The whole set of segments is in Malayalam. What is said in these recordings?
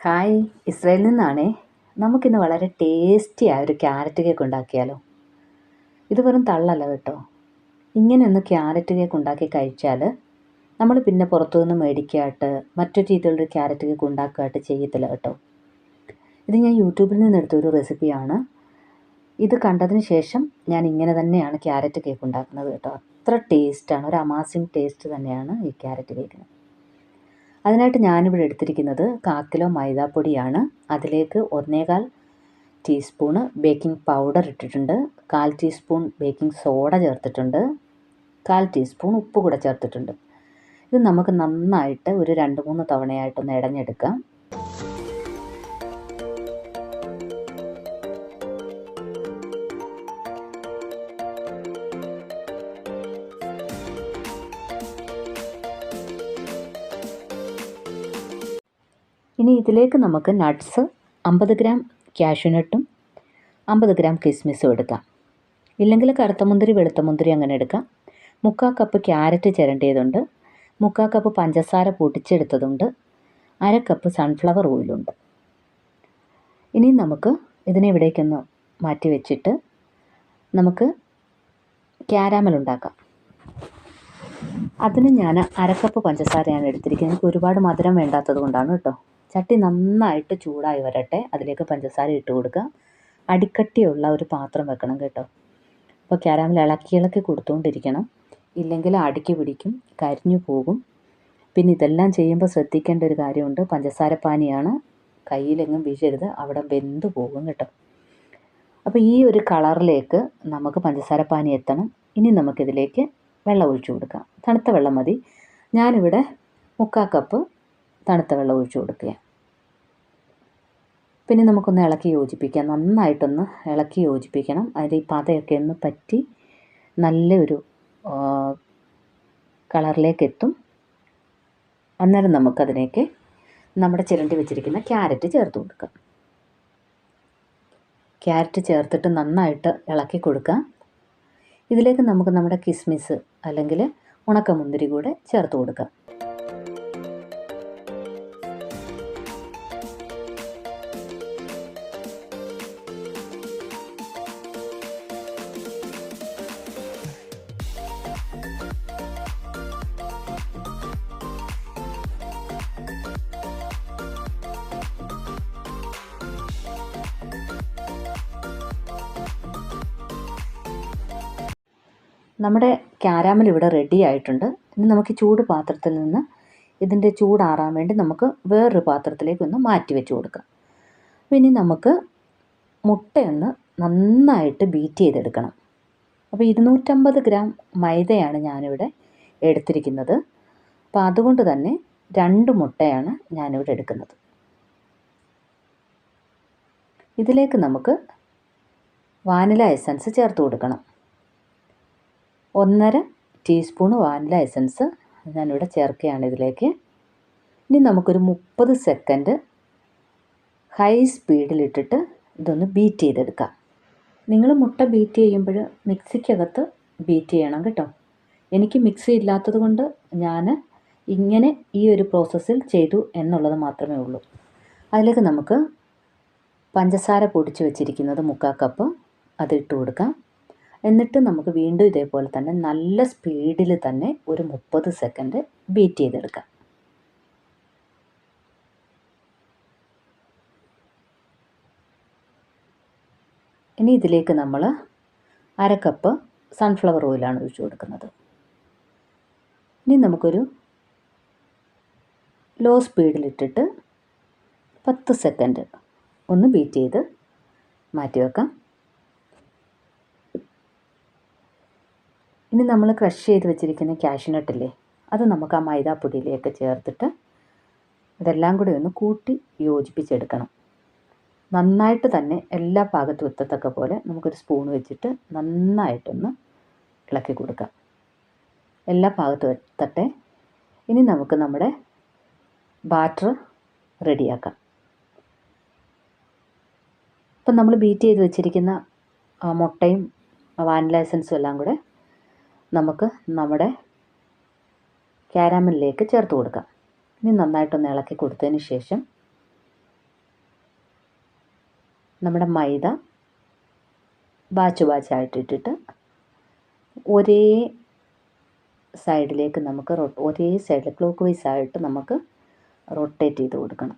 ഹായ്. ഇസ്രയേലിൽ നിന്നാണേ നമുക്കിന്ന് വളരെ ടേസ്റ്റി ആയ ഒരു ക്യാരറ്റ് കേക്ക് ഉണ്ടാക്കിയാലോ? ഇത് വെറും തള്ളല്ല കേട്ടോ. ഇങ്ങനെ ഒന്ന് ക്യാരറ്റ് കേക്ക് ഉണ്ടാക്കി കഴിച്ചാൽ നമ്മൾ പിന്നെ പുറത്തുനിന്ന് മേടിക്കാട്ട് മറ്റൊരു രീതിയിലുള്ള ക്യാരറ്റ് കേക്ക് ഉണ്ടാക്കുകയായിട്ട് ചെയ്യത്തില്ല കേട്ടോ. ഇത് ഞാൻ യൂട്യൂബിൽ നിന്ന് എടുത്തൊരു റെസിപ്പിയാണ് ഇത് കണ്ടതിന് ശേഷം ഞാൻ ഇങ്ങനെ തന്നെയാണ് ക്യാരറ്റ് കേക്ക് ഉണ്ടാക്കുന്നത് കേട്ടോ. അത്ര ടേസ്റ്റാണ് ഒരു അമാസിങ് ടേസ്റ്റ് തന്നെയാണ് ഈ ക്യാരറ്റ് കേക്കിന് അതിനായിട്ട് ഞാനിവിടെ എടുത്തിരിക്കുന്നത് കാക്കിലോ മൈദാപ്പൊടിയാണ്. അതിലേക്ക് ഒന്നേകാൽ ടീസ്പൂണ് ബേക്കിംഗ് പൗഡർ ഇട്ടിട്ടുണ്ട്. കാൽ ടീസ്പൂൺ ബേക്കിംഗ് സോഡ ചേർത്തിട്ടുണ്ട്. കാൽ ടീസ്പൂൺ ഉപ്പ് കൂടെ ചേർത്തിട്ടുണ്ട്. ഇത് നമുക്ക് നന്നായിട്ട് ഒരു രണ്ട് മൂന്ന് തവണയായിട്ടൊന്ന് ഇടഞ്ഞെടുക്കാം. ഇനി ഇതിലേക്ക് നമുക്ക് നട്ട്സ് അമ്പത് ഗ്രാം ക്യാഷ്യൂനട്ടും അമ്പത് ഗ്രാം കിസ്മിസും എടുക്കാം. ഇല്ലെങ്കിൽ കറുത്ത മുന്തിരി വെളുത്ത മുന്തിരി അങ്ങനെ എടുക്കാം. മുക്കാൽ കപ്പ് ക്യാരറ്റ് ചിരണ്ടിയതുണ്ട്. മുക്കാൽ കപ്പ് പഞ്ചസാര പൊട്ടിച്ചെടുത്തതുണ്ട് അര കപ്പ് സൺഫ്ലവർ ഓയിലുണ്ട് ഇനി നമുക്ക് ഇതിനെ ഇവിടേക്കൊന്ന് മാറ്റി വെച്ചിട്ട് നമുക്ക് ക്യാരാമൽ ഉണ്ടാക്കാം. അതിന് ഞാൻ അരക്കപ്പ് പഞ്ചസാരയാണ് എടുത്തിരിക്കുന്നത്. എനിക്ക് ഒരുപാട് മധുരം വേണ്ടാത്തത് കൊണ്ടാണ് കേട്ടോ. ചട്ടി നന്നായിട്ട് ചൂടായി വരട്ടെ. അതിലേക്ക് പഞ്ചസാര ഇട്ട് കൊടുക്കുക. അടിക്കട്ടിയുള്ള ഒരു പാത്രം വെക്കണം കേട്ടോ. അപ്പോൾ ക്യാരാമൽ ഇളക്കി ഇളക്കി കൊടുത്തുകൊണ്ടിരിക്കണം ഇല്ലെങ്കിൽ അടുക്കി പിടിക്കും കരിഞ്ഞു പോകും. പിന്നെ ഇതെല്ലാം ചെയ്യുമ്പോൾ ശ്രദ്ധിക്കേണ്ട ഒരു കാര്യമുണ്ട്. പഞ്ചസാര പാനിയാണ് കയ്യിലെങ്ങും വീശരുത്. അവിടെ വെന്ത് പോകും കേട്ടോ. അപ്പോൾ ഈ ഒരു കളറിലേക്ക് നമുക്ക് പഞ്ചസാര പാനി എത്തണം. ഇനി നമുക്കിതിലേക്ക് വെള്ളം ഒഴിച്ചു കൊടുക്കാം. തണുത്ത വെള്ളം മതി. ഞാനിവിടെ മുക്കാൽ കപ്പ് തണുത്ത വെള്ളം ഒഴിച്ചു കൊടുക്കുക. പിന്നെ നമുക്കൊന്ന് ഇളക്കി യോജിപ്പിക്കാം. നന്നായിട്ടൊന്ന് ഇളക്കി യോജിപ്പിക്കണം. അതിൽ ഈ പതയൊക്കെ ഒന്ന് പറ്റി നല്ലൊരു കളറിലേക്ക് എത്തും അന്നേരം നമുക്കതിലേക്ക് നമ്മുടെ ചിരണ്ടി വെച്ചിരിക്കുന്ന ക്യാരറ്റ് ചേർത്ത് കൊടുക്കാം. ക്യാരറ്റ് ചേർത്തിട്ട് നന്നായിട്ട് ഇളക്കി കൊടുക്കാം. ഇതിലേക്ക് നമുക്ക് നമ്മുടെ കിസ്മിസ് അല്ലെങ്കിൽ ഉണക്കമുന്തിരി കൂടെ ചേർത്ത് കൊടുക്കാം. നമ്മുടെ ക്യാരാമൽ ഇവിടെ റെഡി ആയിട്ടുണ്ട്. ഇനി നമുക്ക് ചൂട് പാത്രത്തിൽ നിന്ന് ഇതിന്റെ ചൂടാറാൻ വേണ്ടി നമുക്ക് വേറൊരു പാത്രത്തിലേക്ക് ഒന്ന് മാറ്റി വെച്ച് കൊടുക്കാം. അപ്പോൾ ഇനി നമുക്ക് മുട്ടയൊന്ന് നന്നായിട്ട് ബീറ്റ് ചെയ്തെടുക്കണം. അപ്പോൾ ഇരുന്നൂറ്റമ്പത് ഗ്രാം മൈദയാണ് ഞാനിവിടെ എടുത്തിരിക്കുന്നത്. അപ്പോൾ അതുകൊണ്ട് തന്നെ രണ്ട് മുട്ടയാണ് ഞാനിവിടെ എടുക്കുന്നത്. ഇതിലേക്ക് നമുക്ക് വാനില എസൻസ് ചേർത്ത് കൊടുക്കണം. ഒന്നര ടീസ്പൂൺ വാനില എസൻസ് ഞാനിവിടെ ചേർക്കുകയാണ് ഇതിലേക്ക്. ഇനി നമുക്കൊരു മുപ്പത് സെക്കൻഡ് ഹൈ സ്പീഡിലിട്ടിട്ട് ഇതൊന്ന് ബീറ്റ് ചെയ്തെടുക്കാം. നിങ്ങൾ മുട്ട ബീറ്റ് ചെയ്യുമ്പോൾ മിക്സിക്കകത്ത് ബീറ്റ് ചെയ്യണം കേട്ടോ. എനിക്ക് മിക്സി ഇല്ലാത്തത് കൊണ്ട് ഞാൻ ഇങ്ങനെ ഈ ഒരു പ്രോസസ്സിൽ ചെയ്തു എന്നുള്ളത് മാത്രമേ ഉള്ളൂ. അതിലേക്ക് നമുക്ക് പഞ്ചസാര പൊടിച്ച് വെച്ചിരിക്കുന്നത് മുക്കാൽ കപ്പ് അതിട്ട് കൊടുക്കാം. എന്നിട്ട് നമുക്ക് വീണ്ടും ഇതേപോലെ തന്നെ നല്ല സ്പീഡിൽ തന്നെ ഒരു മുപ്പത് സെക്കൻഡ് ബീറ്റ് ചെയ്തെടുക്കാം. ഇനി ഇതിലേക്ക് നമ്മൾ അര കപ്പ് സൺഫ്ലവർ ഓയിലാണ് ഒഴിച്ചു കൊടുക്കുന്നത്. ഇനി നമുക്കൊരു ലോ സ്പീഡിലിട്ടിട്ട് പത്ത് സെക്കൻഡ് ഒന്ന് ബീറ്റ് ചെയ്ത് മാറ്റി വെക്കാം ഇനി നമ്മൾ ക്രഷ് ചെയ്ത് വെച്ചിരിക്കുന്ന ക്യാഷ്നട്ടില്ലേ അത് നമുക്ക് ആ മൈദാപ്പൊടിയിലേക്ക് ചേർത്തിട്ട് ഇതെല്ലാം കൂടി ഒന്ന് കൂട്ടി യോജിപ്പിച്ചെടുക്കണം. നന്നായിട്ട് തന്നെ എല്ലാ ഭാഗത്തും എത്തത്തക്ക പോലെ നമുക്കൊരു സ്പൂൺ വെച്ചിട്ട് നന്നായിട്ടൊന്ന് ഇളക്കി കൊടുക്കാം. എല്ലാ ഭാഗത്തും എത്തട്ടെ. ഇനി നമുക്ക് നമ്മുടെ ബാറ്റർ റെഡിയാക്കാം ഇപ്പം നമ്മൾ ബീറ്റ് ചെയ്ത് വെച്ചിരിക്കുന്ന മുട്ടയും വാനില എസൻസും എല്ലാം കൂടെ നമുക്ക് നമ്മുടെ ക്യാരാമലിലേക്ക് ചേർത്ത് കൊടുക്കാം. ഇനി നന്നായിട്ടൊന്ന് ഇളക്കി കൊടുത്തതിന് ശേഷം നമ്മുടെ മൈദ ബാച്ച് ബാച്ചായിട്ടിട്ടിട്ട് ഒരേ സൈഡിലേക്ക് നമുക്ക് ഒരേ സൈഡിൽ ക്ലോക്ക് വൈസ് ആയിട്ട് നമുക്ക് റൊട്ടേറ്റ് ചെയ്ത് കൊടുക്കണം.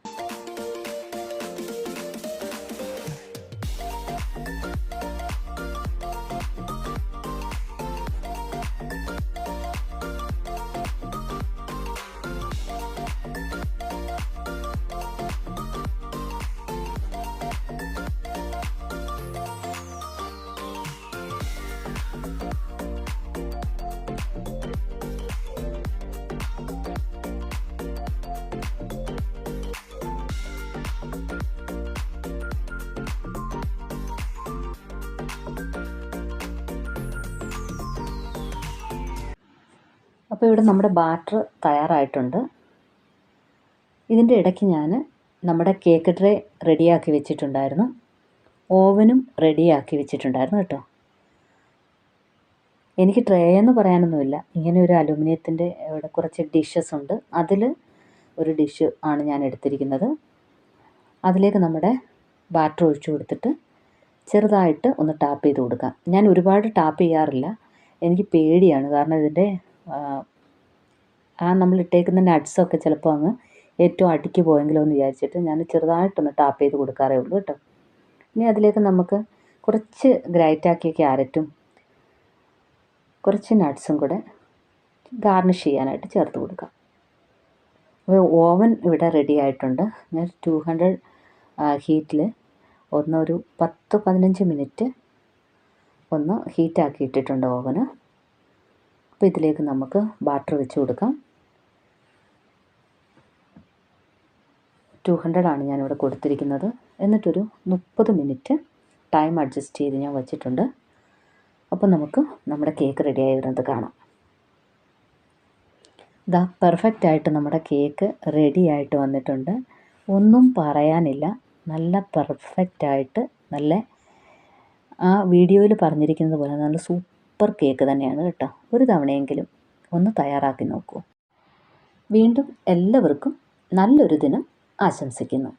അപ്പോൾ ഇവിടെ നമ്മുടെ ബാറ്റർ തയ്യാറായിട്ടുണ്ട്. ഇതിന്റെ ഇടയ്ക്ക് ഞാൻ നമ്മുടെ കേക്ക് ട്രേ റെഡിയാക്കി വെച്ചിട്ടുണ്ടായിരുന്നു. ഓവനും റെഡിയാക്കി വെച്ചിട്ടുണ്ടായിരുന്നു കേട്ടോ. എനിക്ക് ട്രേ എന്ന് പറയാനൊന്നുമില്ല. ഇങ്ങനെ ഒരു അലുമിനിയത്തിന്റെ ഇവിടെ കുറച്ച് ഡിഷസ് ഉണ്ട്. അതിൽ ഒരു ഡിഷ് ആണ് ഞാൻ എടുത്തിരിക്കുന്നത്. അതിലേക്ക് നമ്മുടെ ബാറ്റർ ഒഴിച്ചു കൊടുത്തിട്ട് ചെറുതായിട്ട് ഒന്ന് ടാപ്പ് ചെയ്ത് കൊടുക്കാം. ഞാൻ ഒരുപാട് ടാപ്പ് ചെയ്യാറില്ല. എനിക്ക് പേടിയാണ്. കാരണം ഇതിന്റെ ആ നമ്മൾ ഇട്ടേക്കുന്ന നട്ട്സൊക്കെ ചിലപ്പോൾ അങ്ങ് ഏറ്റവും അടിക്ക് പോയെങ്കിലോ എന്ന് വിചാരിച്ചിട്ട് ഞാൻ ചെറുതായിട്ടൊന്ന് ടാപ്പ് ചെയ്ത് കൊടുക്കാറേ ഉള്ളൂ കേട്ടോ. ഇനി അതിലേക്ക് നമുക്ക് കുറച്ച് ഗ്രൈറ്റാക്കിയ ക്യാരറ്റും കുറച്ച് നട്ട്സും കൂടെ ഗാർണിഷ് ചെയ്യാനായിട്ട് ചേർത്ത് കൊടുക്കാം. അപ്പോൾ ഓവൻ ഇവിടെ റെഡി ആയിട്ടുണ്ട്. ഞാൻ ടു ഹൺഡ്രഡ് ഹീറ്റിൽ ഒന്നൊരു പത്ത് പതിനഞ്ച് മിനിറ്റ് ഒന്ന് ഹീറ്റാക്കി ഇട്ടിട്ടുണ്ട് ഓവന് അപ്പോൾ ഇതിലേക്ക് നമുക്ക് ബാറ്റർ വെച്ച് കൊടുക്കാം. ടു ഹൺഡ്രഡാണ് ഞാനിവിടെ കൊടുത്തിരിക്കുന്നത്. എന്നിട്ടൊരു മുപ്പത് മിനിറ്റ് ടൈം അഡ്ജസ്റ്റ് ചെയ്ത് ഞാൻ വച്ചിട്ടുണ്ട്. അപ്പോൾ നമുക്ക് നമ്മുടെ കേക്ക് റെഡിയായി വരുന്നത് കാണാം. ഇതാ പെർഫെക്റ്റ് ആയിട്ട് നമ്മുടെ കേക്ക് റെഡി ആയിട്ട് വന്നിട്ടുണ്ട്. ഒന്നും പറയാനില്ല. നല്ല പെർഫെക്റ്റ് ആയിട്ട് നല്ല ആ വീഡിയോയിൽ പറഞ്ഞിരിക്കുന്നത് പോലെ നല്ല സൂപ്പർ കേക്ക് തന്നെയാണ് കേട്ടോ. ഒരു തവണയെങ്കിലും ഒന്ന് തയ്യാറാക്കി നോക്കൂ. വീണ്ടും എല്ലാവർക്കും നല്ലൊരു ദിനം. ആശംസിക്കുന്നു.